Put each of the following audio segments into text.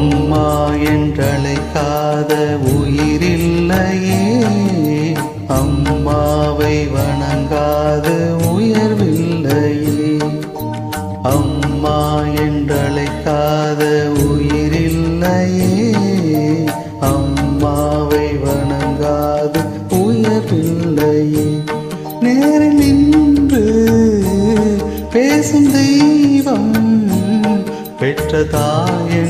அம்மா என்றழைக்காத உயிரில்லையே. அம்மாவை வணங்காத உயர்வில்லையே. அம்மா என்றழைக்காத உயிரில்லையே. அம்மாவை வணங்காத உயர்வில்லையே. நேரில் நின்று பேசும் தெய்வம் பெற்ற தாயின்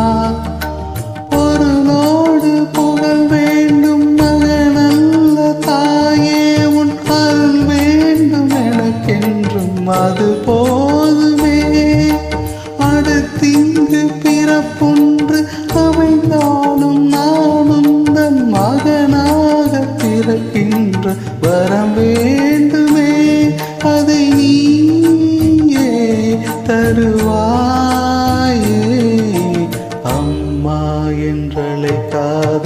என்ற வரம் வேண்டுமே அதை நீயே தருவாயே. அம்மா என்றழைக்காத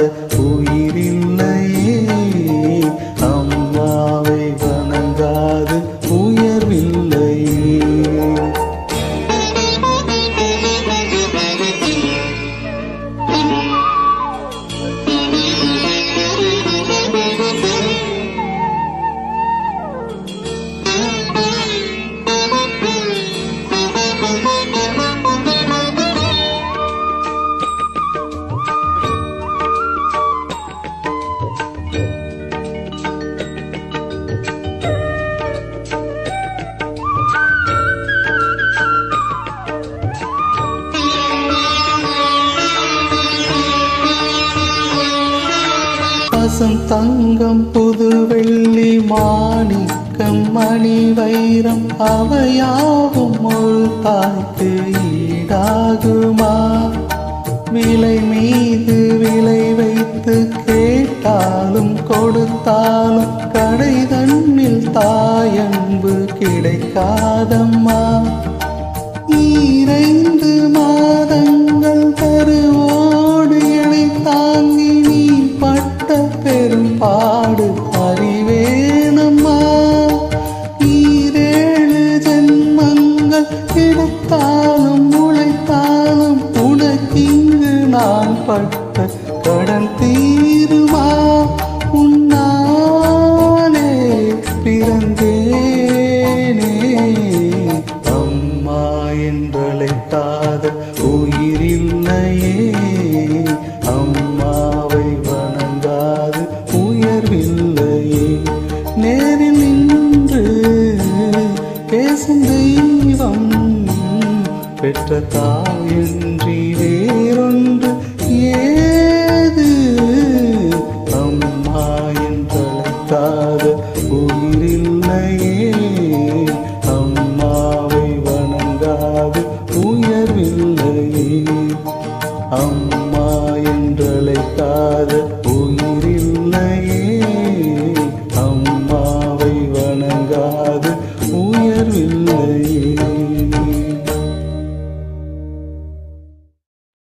பாசம் தங்கம் புது வெள்ளி மாணிக்கம் மணி வைரம் அவையாகும் ஒரு தாய்க்கு ஈடாகுமா? விலை மீது விலை வைத்து கேட்டாலும் கொடுத்தாலும் கடை தண்ணில் தாயன்பு கிடைக்காதம்மா. ஈரை உயிரில்லையே. அம்மாவை வணங்காது உயர்வில்லையே. நேரில் நின்று பேசும் தெய்வம் பெற்ற உயர்வில்லையே அம்மா என்றழைக்காத